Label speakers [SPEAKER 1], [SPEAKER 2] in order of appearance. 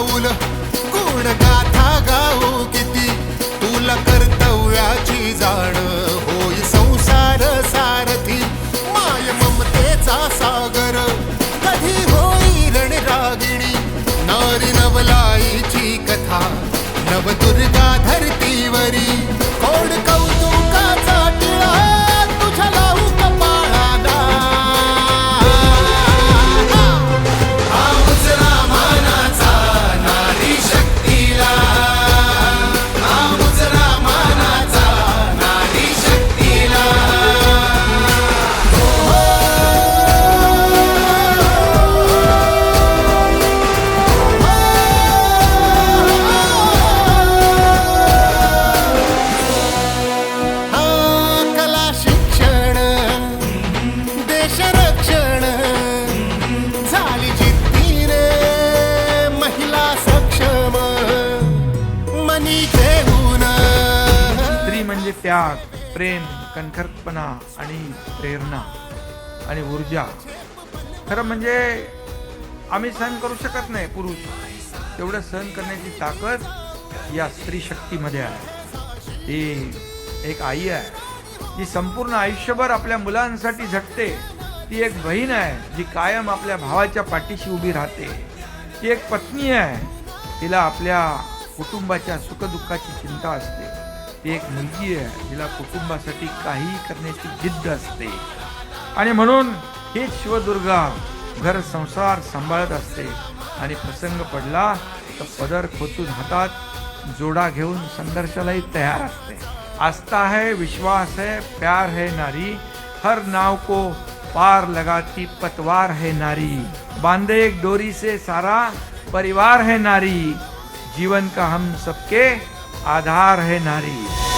[SPEAKER 1] Ula. म्हणजे त्याग प्रेम कणखरपणा आणि प्रेरणा आणि ऊर्जा. खरं म्हणजे आम्ही सहन करू शकत नाही पुरुष. तेवढं सहन करण्याची ताकद या स्त्री शक्तीमध्ये आहे. ती एक आई आहे. जी संपूर्ण आयुष्यभर आपल्या मुलांसाठी झटते ती एक बहीण आहे जी कायम आपल्या भावाच्या पाठीशी उभी राहते. ती एक पत्नी आहे. तिला आपल्या कुटुंबाच्या सुखदुःखाची चिंता असते. ती एक मुलगी आहे जिला कुटुंबासाठी काही करण्याची जिद्द असते. आणि म्हणून हे शिवदुर्गा घर संसार सांभाळत असते. आणि प्रसंग पडला तर पदर खोचून हातात जोडा घेऊन संघर्षालाही तयार असते. आस्था है विश्वास है प्यार है नारी. हर नाव को पार लगाती पतवार है नारी. बांधे एक डोरी से सारा परिवार है नारी. जीवन का हम सबके आधार है नारी।